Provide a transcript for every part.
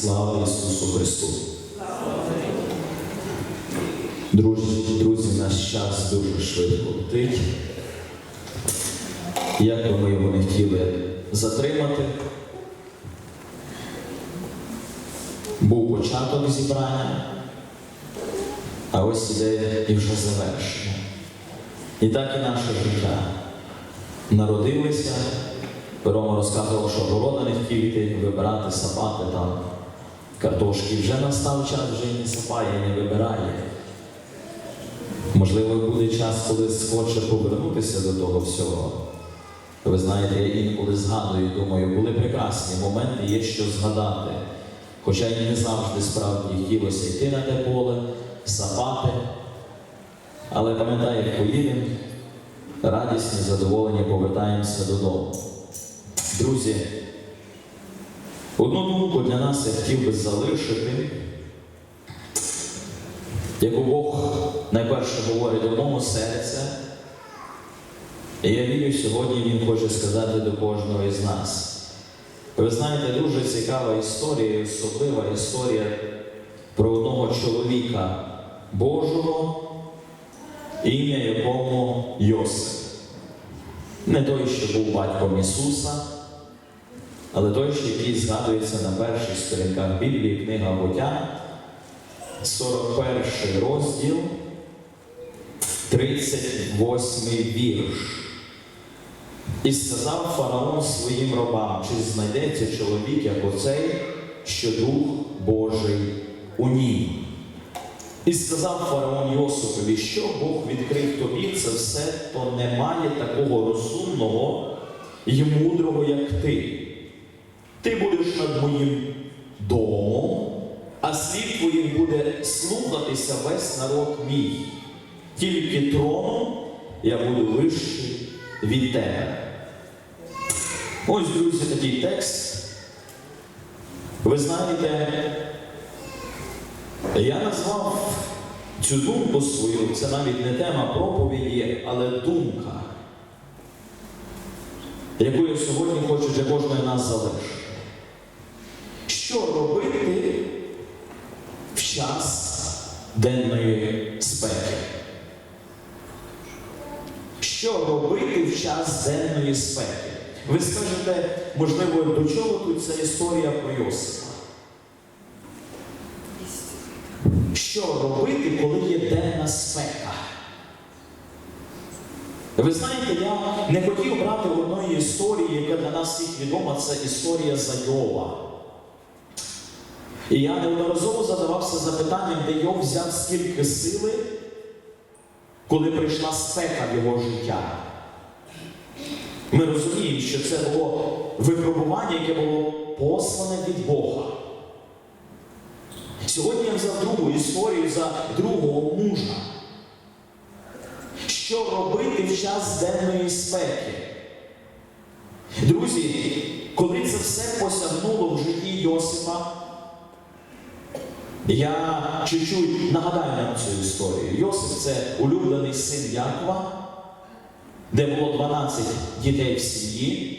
Слава Ісусу Христу! Друзі, друзі, наш час дуже швидко летить. Як би ми його не хотіли затримати, був початок зібрання, а ось іде і вже завершення. І так і наше життя. Народилися, Рома розказував, що города не хотів йти вибирати, сапати там картошки. Вже настав час, вже не сапає, не вибирає. Можливо, буде час, коли схоче повернутися до того всього. Ви знаєте, я інколи згадую, думаю, були прекрасні моменти, є що згадати. Хоча й не завжди справді хотілося йти на те поле, сапати. Але пам'ятаю, як радісні, задоволені, повертаємося додому. Друзі, одну думку для нас я хотів би залишити, яку Бог найперше говорить мого серця. І я вірю, сьогодні Він хоче сказати до кожного із нас. Ви знаєте, дуже цікава історія, особлива історія про одного чоловіка Божого, ім'я якому Йосип. Не той, що був батьком Ісуса, але той, що який згадується на перших сторінках Біблії, книга Буття, 41 розділ, 38 вірш. І сказав фараон своїм робам, чи знайдеться чоловік, як оцей, що Дух Божий у ній. І сказав фараон Йосипові, що Бог відкрив тобі це все, то немає такого розумного і мудрого, як ти. Ти будеш над моїм домом, а слід твоїм буде слухатися весь народ мій. Тільки троном я буду вищий від тебе. Ось, друзі, такий текст. Ви знаєте, я назвав цю думку свою, це навіть не тема проповіді, але думка, яку я сьогодні хочу для кожного нас залишити. Що робити в час денної спеки? Що робити в час денної спеки? Ви скажете, можливо, до чого тут ця історія про Йосипа? Що робити, коли є денна спека? Ви знаєте, я не хотів брати в одної історії, яка для нас всіх відома, це історія Зайова. І я неодноразово задавався запитанням, де Йов взяв стільки сили, коли прийшла спека в його життя. Ми розуміємо, що це було випробування, яке було послане від Бога. Сьогодні я взяв другу історію за другого мужа. Що робити в час денної спеки? Друзі, коли це все посягнуло в житті Йосипа, я чуть-чуть нагадаю нам цю історію. Йосип це улюблений син Якова, де було 12 дітей в сім'ї,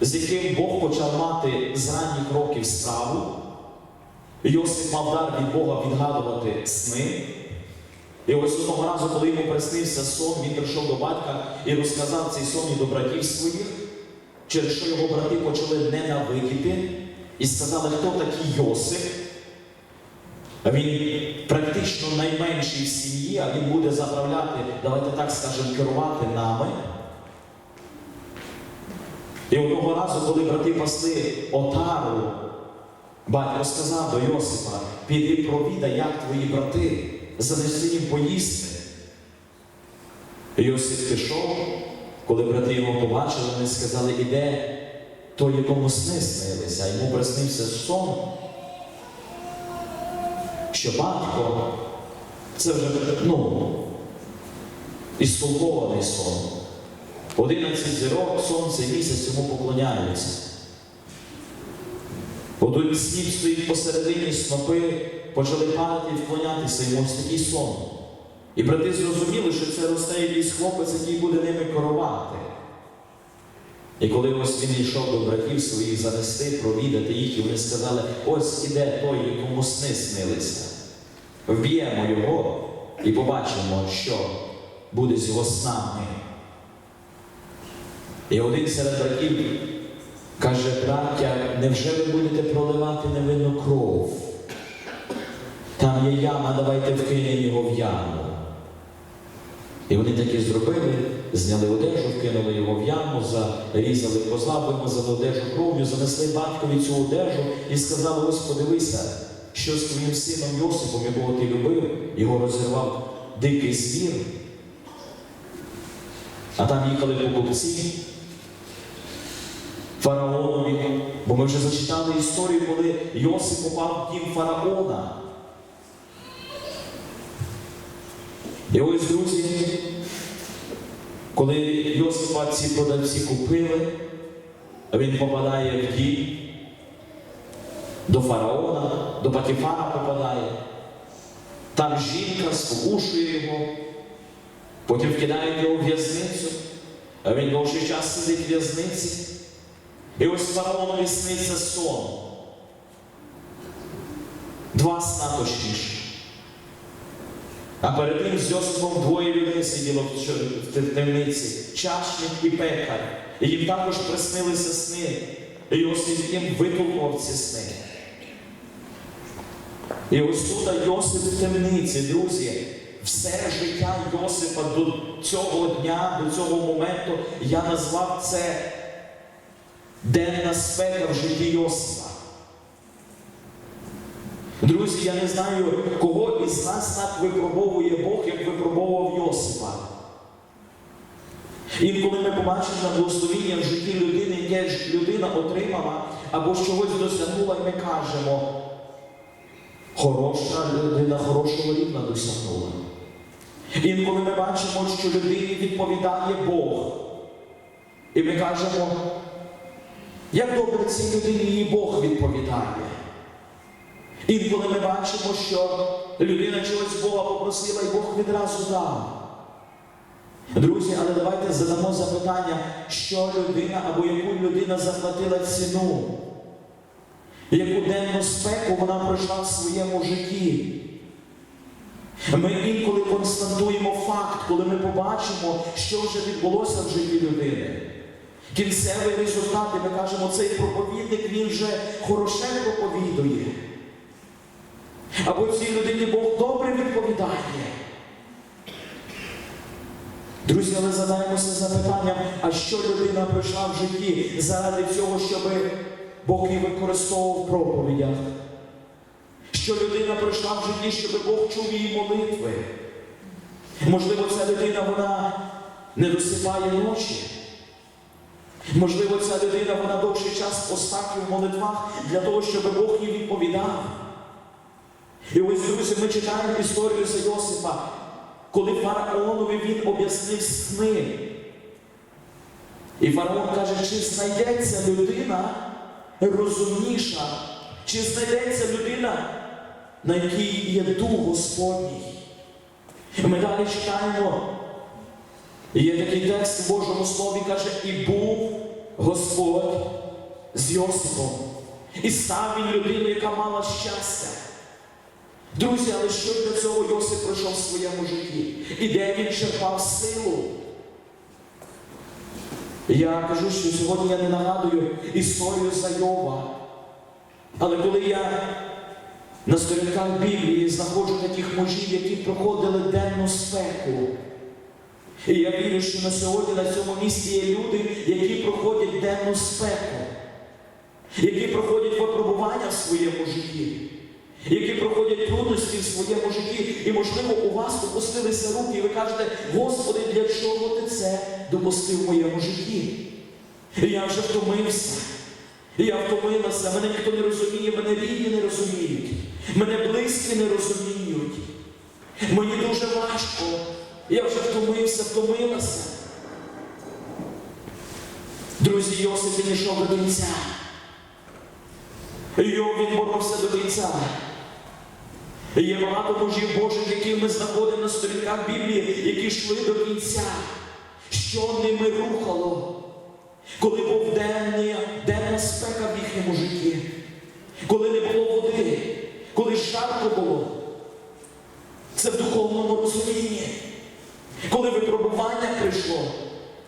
з яким Бог почав мати з ранніх років справу. Йосип мав дар від Бога відгадувати сни. І ось одного разу, коли йому приснився сон, він прийшов до батька і розказав цей сон і до братів своїх, через що його брати почали ненавидіти і сказали, хто такий Йосип. Він практично найменший в сім'ї, а він буде заправляти, давайте так скажемо, керувати нами. І одного разу, коли брати пасли отару, батько сказав до Йосипа, піди провідай, як твої брати, занеси їм поїсти. Йосип пішов, коли брати його побачили, вони сказали, іде той, якому сни снилися, йому приснився сон що батько це вже ну, істолкований сон. Одинадцять зірок, сонце місяць йому поклоняються. Один сніп стоїть посередині снопи, почали падати і вклонятися йому ось такий сон. І брати зрозуміли, що це росте якийсь хлопець, який буде ними керувати. І коли ось він йшов до братів своїх занести, провідати їх, і вони сказали, ось іде той, якому сни снилися. Вб'ємо його і побачимо, що буде з його снами. І один серед братів каже, браття, невже ви будете проливати невинну кров? Там є яма, давайте вкинемо його в яму. І вони таки зробили, зняли одежу, вкинули його в яму, зарізали козла, вимазали одежу кров'ю, занесли батькові цю одежу і сказали, ось подивися, що з твоїм сином Йосипом, якого ти любив, його розірвав дикий звір. А там їхали покупці фараонові, бо ми вже зачитали історію, коли Йосип попав в дім фараона. І ось, друзі, коли Йосипа ці продавці купили, він попадає в дім до фараона, до Патіфара попадає. Там жінка спокушує його, потім кидають його в в'язницю, а він довший час сидить в в'язниці. І ось фараонові сниться сон. Два сна точніше. А перед тим з Йосипом двоє людей сиділо в темниці, чашник і пекар. І їм також приснилися сни. І Йосип їм витолкував ці сни. І ось тут Йосип в темниці, друзі. Все життя Йосипа до цього дня, до цього моменту я назвав це денна спека в житті Йосипа. Друзі, я не знаю, кого із нас так випробовує Бог, як випробовував Йосипа. Інколи ми побачимо на благословіння в житті людини, яке ж людина отримала або чогось досягнула, і ми кажемо, хороша людина хорошого рівня досягнула. Інколи ми бачимо, що людині відповідає Бог. І ми кажемо, як добре цій людині її Бог відповідає. Інколи ми бачимо, що людина чогось Бога попросила і Бог відразу дав. Друзі, але давайте задамо запитання, що людина або яку людина заплатила ціну, яку денну спеку вона пройшла в своєму житті. Ми інколи констатуємо факт, коли ми побачимо, що вже відбулося в житті людини. Кінцевий результат, і ми кажемо, цей проповідник він вже хороше проповідує. Або цій людині Бог добре відповідає. Друзі, але задаємося запитанням, а що людина пройшла в житті заради цього, щоб Бог її використовував в проповідях? Що людина пройшла в житті, щоб Бог чув її молитви? Можливо, ця людина вона не досипає ночі. Можливо, ця людина вона довший час постаті в молитвах для того, щоб Бог їй відповідав. І ось, друзі, ми читаємо історію за Йосипа, коли фараонові він об'яснив сни. І фараон каже, чи знайдеться людина розумніша, чи знайдеться людина, на якій є дух Господній. І ми далі читаємо. Є такий текст в Божому Слові, каже, і був Господь з Йосипом. І став він людиною, яка мала щастя. Друзі, але що для цього Йосип пройшов в своєму житті? І де він черпав силу? Я кажу, що сьогодні я не нагадую історію за Йова. Але коли я на сторінках Біблії знаходжу таких мужів, які проходили денну спеку. І я вірю, що на сьогодні на цьому місці є люди, які проходять денну спеку, які проходять випробування в своєму житті які проходять трудності в своєму житті, і, можливо, у вас опустилися руки, і ви кажете, Господи, для чого ти це допустив в моєму житті? Я вже втомився. Я втомилася, мене ніхто не розуміє, мене рідні не розуміють, мене близькі не розуміють. Мені дуже важко. Я вже втомився, втомилася. Друзі, Йосип він йшов до кінця. Йов він боровся до кінця. І Є багато мужів Божих, яких ми знаходимо на сторінках Біблії, які йшли до кінця. Що ними рухало? коли був денний, денна спека в їхньому житті, коли не було води, коли жарко було. Це в духовному розумінні. Коли випробування прийшло,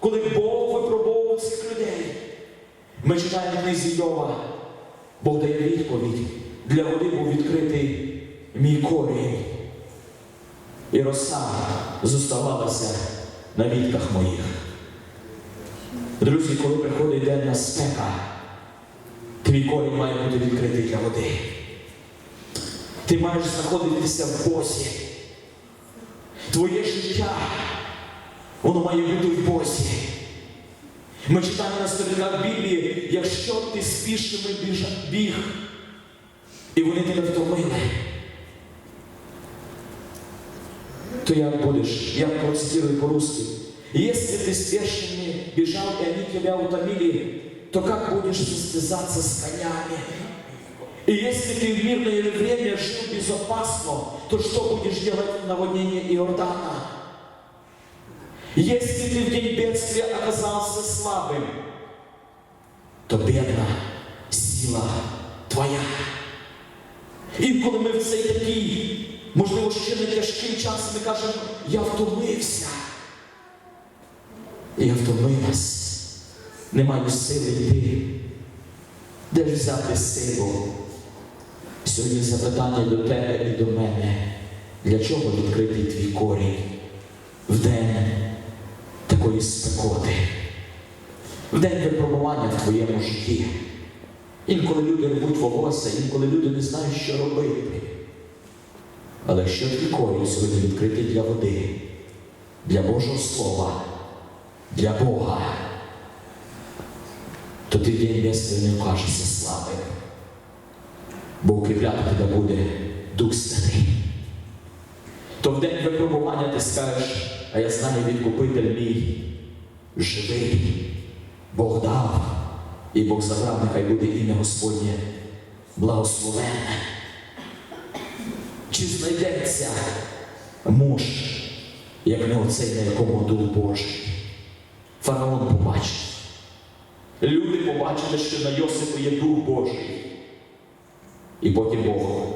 коли Бог випробовував цих людей. Ми читаємо книзі Йова, Бог дає відповідь. Для води був відкритий мій корінь. І роса зоставалася на вітках моїх. Друзі, коли приходить денна спека, твій корінь має бути відкритий для води. Ти маєш знаходитися в Бозі. Твоє життя, воно має бути в Бозі. Ми читаємо на сторінках Біблії, якщо ти спішими біг, і вони тебе втомили, то як будешь? Я процитирую по-русски. Если ты спешными бежал, и они тебя утомили, то как будешь состязаться с конями? И если ты в мирное время жил безопасно, то что будешь делать в наводнении Иордана? Если ты в день бедствия оказался слабым, то бедна сила твоя. Інколи ми в цей такий, можливо, ще не тяжкий час, ми кажемо, я втомився. Я втомилась, не маю сили йти. Де ж взяти силу? Сьогодні запитання до тебе і до мене. Для чого відкритий твій корінь в день такої спекоти, в день випробування в твоєму житті? Інколи люди рвуть волосся, інколи люди не знають, що робити. Але якщо твій корінь сьогодні відкритий для води, для Божого Слова, для Бога, то ти день бедствия не окажешся слабим. Бо укріпляти тебе буде Дух Святий. То в день випробування ти скажеш, а я знаю, відкупитель мій живий, Бог дав, і Бог забрав, нехай буде ім'я Господнє благословенне. Чи знайдеться муж, як не оцей, на якому дух Божий? Фараон побачив. Люди побачили, що на Йосипу є дух Божий. І потім Бог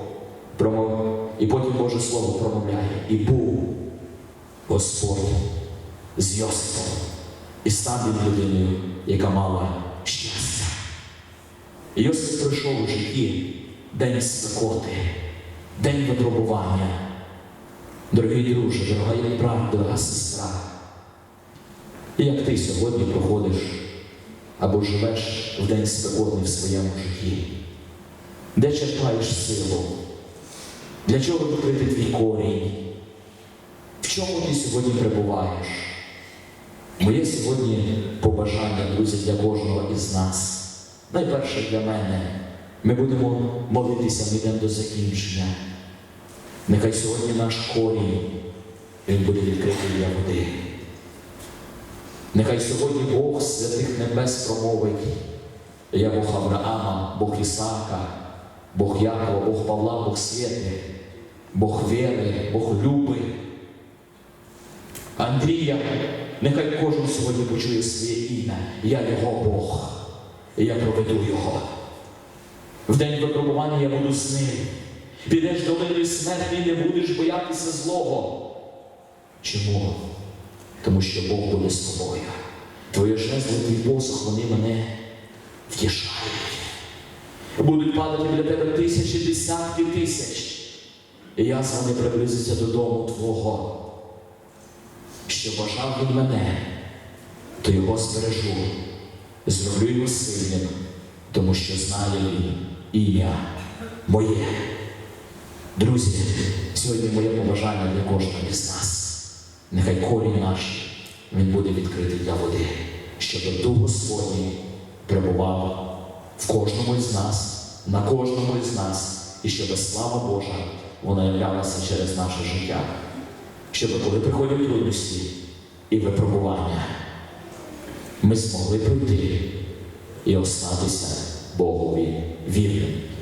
промов... і потім Боже Слово промовляє. І був Господь з Йосипом. І став він людиною, яка мала щастя. Йосип пройшов у житті день спекоти, день випробування. Дорогий друже, дорогий брат, дорога сестра. І як ти сьогодні проходиш або живеш в день спекотний в своєму житті? Де черпаєш силу? Для чого відкрити твій корінь? В чому ти сьогодні перебуваєш? Моє сьогодні побажання, друзі, для кожного із нас. Найперше для мене. Ми будемо молитися, ми до закінчення. Нехай сьогодні наш корінь, він буде відкритий для води. Нехай сьогодні Бог святих небес промовить. Я Бог Авраама, Бог Ісаака, Бог Якова, Бог Павла, Бог Святи, Бог віри, Бог люби. Андрія, нехай кожен сьогодні почує своє ім'я. Я його Бог, і я проведу його. В день випробування я буду з ним. Підеш долиною смерті і не будеш боятися злого. Чому? Тому що Бог буде з тобою. Твоє жезло, твій посох, вони мене втішають. Будуть падати для тебе тисячі, десятки тисяч. І я з вами приблизиться додому Твого. Що бажав він мене, то його збережу, зроблю його сильним, тому що знає він ім'я моє. Друзі, сьогодні моє побажання для кожного із нас. Нехай корінь наш, він буде відкритий для води, щоб Дух Господній перебував в кожному із нас, на кожному із нас, і щоб слава Божа вона являлася через наше життя. Щоб коли приходять трудності і випробування, ми змогли пройти і остатися Bogu i.